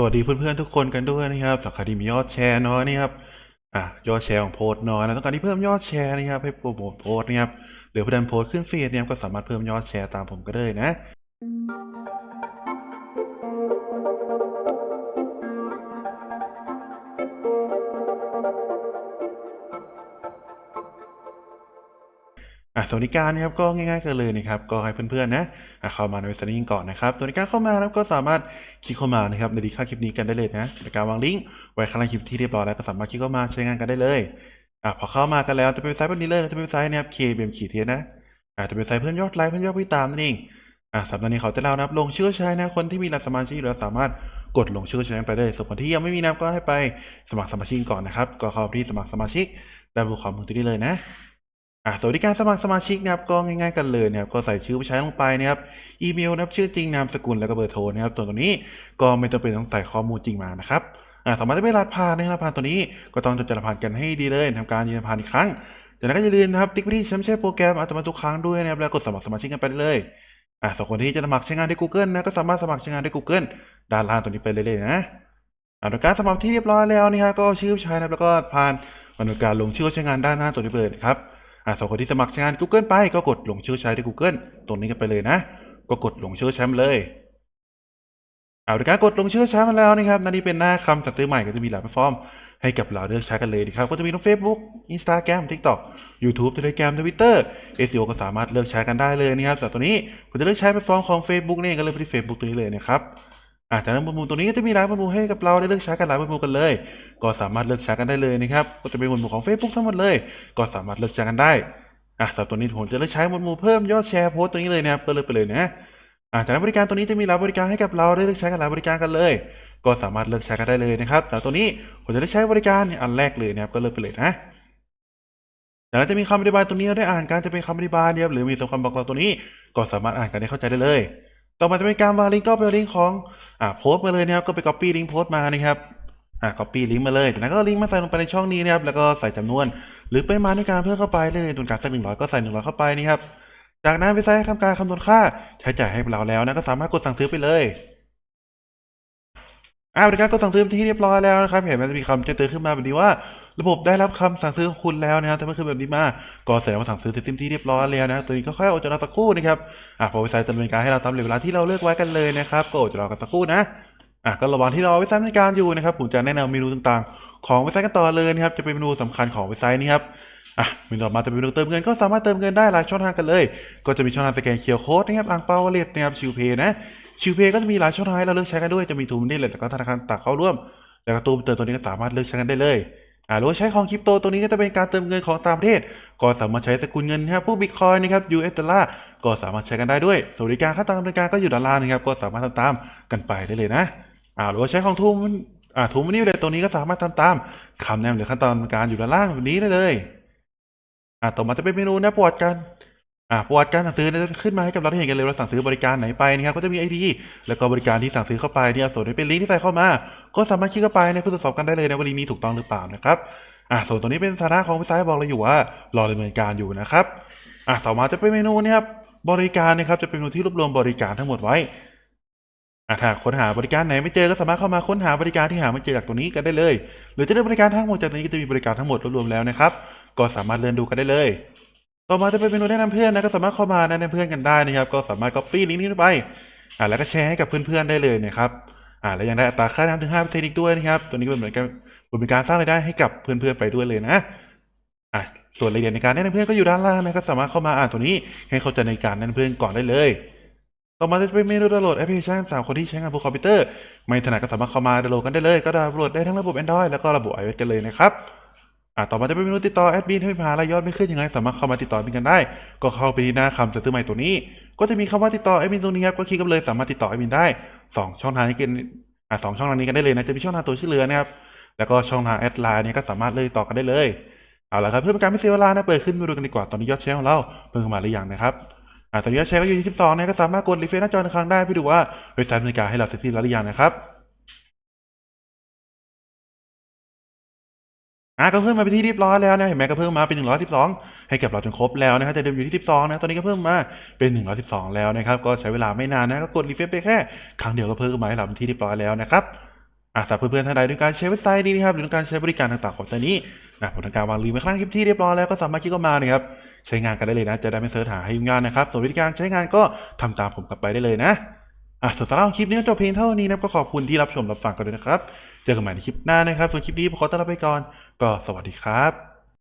สวัสดีเพื่อนๆทุกคนกันด้วยนะครับสักครที่มียอดแชร์น้อยนี่ครับอะยอดแชร์ของโพสต์น้อยนะต้องการที่เพิ่มยอดแชร์นะครับให้โปรโมทโพสต์นะครับหรือเพื่อนโพสต์ขึ้นฟีดเนี่ยก็สามารถเพิ่มยอดแชร์ตามผมก็ได้นะ สวัสดิการนะครับก็ง่ายๆกันเลยนะครับก็ให้เพื่อนๆนะอะเข้ามาในเว็บไซต์นี้ก่อนนะครับสวัสดิการเข้ามาแล้วก็สามารถคลิกเข้ามานะครับในดีค่าคลิปนี้กันได้เลยนะในการวางลิงก์ไว้ข้างล่างคลิปที่เรียบร้อยแล้วก็สามารถคลิกเข้ามาใช้งานกันได้เลยอะพอเข้ามากันแล้วจะเป็นเว็บไซต์แบบนี้เลยจะเป็นเว็บไซต์นะครับ KBM ขีดเทียนะอะจะเป็นเว็บไซต์เพื่อนยอดไลค์เพื่อนยอดผู้ติดตามนั่นเองอะสำหรับนี้เขาจะเล่านะครับลงชื่อใช้นะคนที่มีรหัสสมาชิกอยู่แล้วสามารถกดลงชื่อใช้ไปเลยส่วนคนที่ยังไม่มีนับก็ให้ไปสมัครสมาชิกก่อนนะครับ ก็เข้าที่สมัครสมาชิกและระบุข้อมูลตรงนี้เลยนะ อะสวัสดิการสมัครสมาชิกนะครับก็ง่ายๆกันเลยนะครับก็ใส่ชื่อผู้ใช้ลงไปนะครับอีเมลนะครับชื่อจริงนามสกุลแล้วก็เบอร์โทรนะครับส่วนตัวนี้ก็ไม่จำเป็นต้องใส่ข้อมูลจริงมานะครับอะสามารถจะไม่รหัสผ่านนะครับรหัสผ่านตัวนี้ก็ต้องจดจำรหัสกันให้ดีเลยทำการยืนยันผ่านอีกครั้งจากนั้นก็อย่าลืมนะครับติ๊กไปที่แชมป์แชร์โปรแกรมอัตโนมัติทุกครั้งด้วยนะครับแล้วกดสมัครสมาชิกกันไปเลยอะส่วนคนที่จะสมัครใช้งานด้วย Google นะก็สามารถสมัครใช้งานด้วย Google ด้านล่างตัวนี้ไปเลยเลยนะอะโดยการสมัครที่เรียบร้อยแล้วนะครับก็ชื่อผู้ใช้นะครับแล้วก็ผ่านบรรณาการลงชื่อใช้งานด้านหน้าตัวนี้ไปเลยนะครับ อ่าสองคนที่สมัครใช้งาน Google ไปก็กดลงชื่อใช้ที่ Google ตรงนี้กันไปเลยนะ ก็กดลงชื่อใช้มาเลยเอาละการกดลงชื่อใช้มาแล้วนะครับนั่นนี่เป็นหน้าคำสั่งซื้อใหม่ก็จะมีหลายแพลตฟอร์มให้กับเราเลือกใช้กันเลยนะครับ ก็จะมีทั้ง Facebook Instagram TikTok YouTube Telegram Twitter SEO ก็สามารถเลือกใช้กันได้เลยนะครับแต่ตัวนี้ผมจะเลือกใช้แพลตฟอร์มของ Facebook นี่ก็เลยไปที่ Facebook ตัวนี้เลยนะครับ อาจากนั้นบนมุมตัวนี้ก็จะมีหลายบนมุมให้กับเราได้เลือกใช้กันหลายบนมุมกันเลย ก็สามารถเลือกใช้กันได้เลยนะครับ ก็จะเป็นบนมุมของ Facebook ทั้งหมดเลย ก็สามารถเลือกใช้กันได้อะสำหรับตัวนี้ผมจะเลือกใช้หมวดหมู่เพิ่มยอดแชร์โพสต์ตัวนี้เลยนะครับก็เลือกไปเลยนะอะจากนั้นบริการตัวนี้จะมีหลายบริการให้กับเราได้เลือกใช้กันหลายบริการกันเลย ก็สามารถเลือกใช้กันได้เลยนะครับสำหรับตัวนี้ผมจะได้ใช้บริการอันแรกเลยนะครับก็เลือกไปเลยนะจากนั้นจะมีคำอธิบายตัวนี้เราได้อ่านการจะเป็นคำอธิบายนะครับหรือมีสำคัญบอกเราตัวนี้ ก็สามารถอ่านกันได้เข้าใจได้เลย ต่อมาจะเป็นการวางลิงก์ก็เป็นลิงก์ของอ่าโพสต์มาเลยนะครับก็ไป copy ลิงก์โพสต์มานะครับอ่า copy ลิงก์มาเลยจากนั้นก็ลิงก์มาใส่ลงไปในช่องนี้นะครับแล้วก็ใส่จำนวน หรือปริมาณในการเพิ่มเข้าไปเลยตรงกางสักหนึ่งร้อยก็ใส่หนึ่งร้อยเข้าไปนี่ครับจากนั้นเว็บไซต์ทำการคำนวณค่าใช้จ่ายให้เราแล้วนะก็สามารถกดสั่งซื้อไปเลยอ่าบริการกดสั่งซื้อที่เรียบร้อยแล้วนะครับเห็นมันจะมีคำแจ้งเตือนขึ้นมาแบบนี้ว่า ระบบได้รับคำสั่งซื้อของคุณแล้วนะครับถ้าไม่ขึ้นแบบนี้มาก็แสดงว่าสั่งซื้อเสร็จสิ้นที่เรียบร้อยแล้วนะตัวนี้ก็ค่อยอดใจรอสักครู่นะครับอ่าพอเว็บไซต์จะดำเนินการให้เราตามเวลาที่เราเลือกไว้กันเลยนะครับก็อดใจรอกันสักครู่นะอะก็ระหว่างที่รอเว็บไซต์ดำเนินการอยู่นะครับผมจะแนะนำเมนูต่างๆ ของเว็บไซต์กันต่อเลยนะครับจะเป็นเมนูสำคัญของเว็บไซต์นี้ครับอะเมนูต่อมาจะเป็นเมนูเติมเงินก็สามารถเติมเงินได้หลายช่องทางกันเลย ก็จะมีช่องทางสแกนเคอร์โค้ดนะครับอ่างเปาวอลเล็ตนะครับชิวเพย์นะชิวเพย์ก็จะมีหลายช่องทางให้เราเลือกใช้กันด้วยจะมีทูมนี่แหละแล้วก็ธนาคารต่างเข้าร่วม แล้วก็ตู้เติมตัวนี้ก็สามารถเลือกใช้กันได้เลย อ่าหรือว่าใช้ของคริปโตตัวนี้ก็จะเป็นการเติมเงินของต่างประเทศ ก็สามารถใช้สกุลเงินนะครับพวกบิตคอยนะครับ US ดอลลาร์ก็สามารถใช้กันได้ด้วย สวัสดิการค่าตามดำเนิการก็อยู่ด้านล่างนะครับ ก็สามารถทำตามกันไปได้เลยนะอ่าหรือว่าใช้ของทูมอ่าทูมนี่เลยตัวนี้ก็สามารถทำตามคำแนะนำหรือขั้นตอนการอยู่ด้านล่างแบบนี้ได้เลยอ่าต่อมาจะเป็นเมนูนะประวัติการอ่าประวัติการสั่งซื้อจะขึ้นมาให้กับเราได้เห็นกันเลยว่าสั่งซื้อบริการไหนไปนะครับก็จะมีไอดีแล้วก็บริการที่สั่งซื้อเข้าไปเนี่ยส่วนนี้เป็นลิงก์ที่ใส่เข้ามา ก็สามารถคลิกเข้าไปในเพื่อตรวจสอบกันได้เลยนะว่าลิงก์นี้ถูกต้องหรือเปล่านะครับอ่าส่วนตัวนี้เป็นสานะของเว็บไซต์บอกเราอยู่ว่ารอดำเนินการอยู่นะครับอ่าต่อมาจะเป็นเมนูเนะครับบริการนะครับจะเป็นเมนูที่รวบรวมบริการทั้งหมดไว้อะถ้าค้นหาบริการไหนไม่เจอก็สามารถเข้ามาค้นหาบริการที่หาไม่เจอจากตัวนี้กันได้เลย หรือจะเลือกบริการทั้งหมดจากตัวนี้ก็จะมีบริการทั้งหมดรวมๆแล้วนะครับ ก็สามารถเลื่อนดูกันได้เลย ต่อมาจะเป็นเมนูแนะนำเพื่อนนะก็สามารถเข้ามาแนะนำเพื่อนกันได้นะครับ ก็สามารถ copy ลิงก์นี้ไปอ่าแล้วก็แชร์ให้กับเพื่อนๆได้เลยนะครับ อ่าแล้วยังได้อัตราค่าน้ำถึง5%อีกด้วยนะครับตัวนี้ก็เป็นเหมือนกันเป็นการสร้างรายได้ให้กับเพื่อนๆไปด้วยเลยนะอะส่วนรายละเอียดในการแนะนำเพื่อนก็อยู่ด้านล่างนะครับสามารถเข้ามาอ่านตัวนี้ให้เข้าใจในการแนะนำเพื่อนก่อนได้เลย ต่อมาจะเป็นเมนูดาวน์โหลดแอปพลิเคชันสามคนที่ใช้งานบนคอมพิวเตอร์ไม่ถนัดก็สามารถเข้ามาดาวน์โหลดกันได้เลยก็ดาวน์โหลดได้ทั้งระบบ Android แล้วก็ระบบ iOS กันเลยนะครับ อ่าต่อมาจะเป็นเมนูติดต่อแอดมินให้มีปัญหารายยอดไม่ขึ้นยังไง สามารถเข้ามาติดต่อแอดมินกันได้ ก็เข้าไปที่หน้าคำสั่งซื้อใหม่ตัวนี้ ก็จะมีคำว่าติดต่อแอดมินตรงนี้ครับก็คลิกกันเลยสามารถติดต่อแอดมินได้สองช่องทางนี้กันอ่าสองช่องทางนี้กันได้เลยนะจะมีช่องทางตัวชื่อเรือนะครับแล้วก็ช่องทางแอดไลน์เนี่ยก็สามารถเลยต่อกันได้เลยเอาละครับเพื่อเป็นการไม่เสียเวลานะเปิดขึ้นมาดูกันดีกว่าตอนนี้ยอดแชร์ของเราเพิ่มเข้ามาหรือยังนะครับอ่าตอนนี้ยอดแชร์ก็อยู่ที่12นะก็สามารถกดรีเฟรชหน้าจอหนึ่งครั้งได้เพื่อดูว่าเว็บไซต์บริการให้เราเสร็จสิ้นแล้วหรือยังนะครับ อะก็เพิ่มมาเป็นที่เรียบร้อยแล้วนะเห็นไหมก็เพิ่มมาเป็น 112 ให้กับเราจนครบแล้วนะครับจะเดิมอยู่ที่ 12 นะตอนนี้ก็เพิ่มมาเป็น 112 แล้วนะครับก็ใช้เวลาไม่นานนะก็กดรีเฟรชไปแค่ครั้งเดียวก็เพิ่มมาให้เราเป็นที่เรียบร้อยแล้วนะครับอะสำหรับเพื่อนๆท่านใดด้วยการใช้เว็บไซต์นี้นะครับหรือต้องการใช้บริการต่างๆของไซต์นี้นะผมทำการวางลิงก์ไว้ข้างล่างคลิปที่เรียบร้อยแล้วก็สามารถคลิกเข้ามานะครับใช้งานกันได้เลยนะ จะได้ไม่เสิร์ชหาให้ยุ่งยากนะครับส่วนวิธีการใช้งานก็ทำตามผมกลับไปได้เลยนะ อะส่วนสำหรับคลิปนี้ก็จบเพียงเท่านี้นะครับก็ขอบคุณที่รับชมรับฟังกันด้วยนะครับ เจอกันใหม่ในคลิปหน้านะครับ ส่วนคลิปนี้ผมขอต้อนรับไปก่อน ก็สวัสดีครับ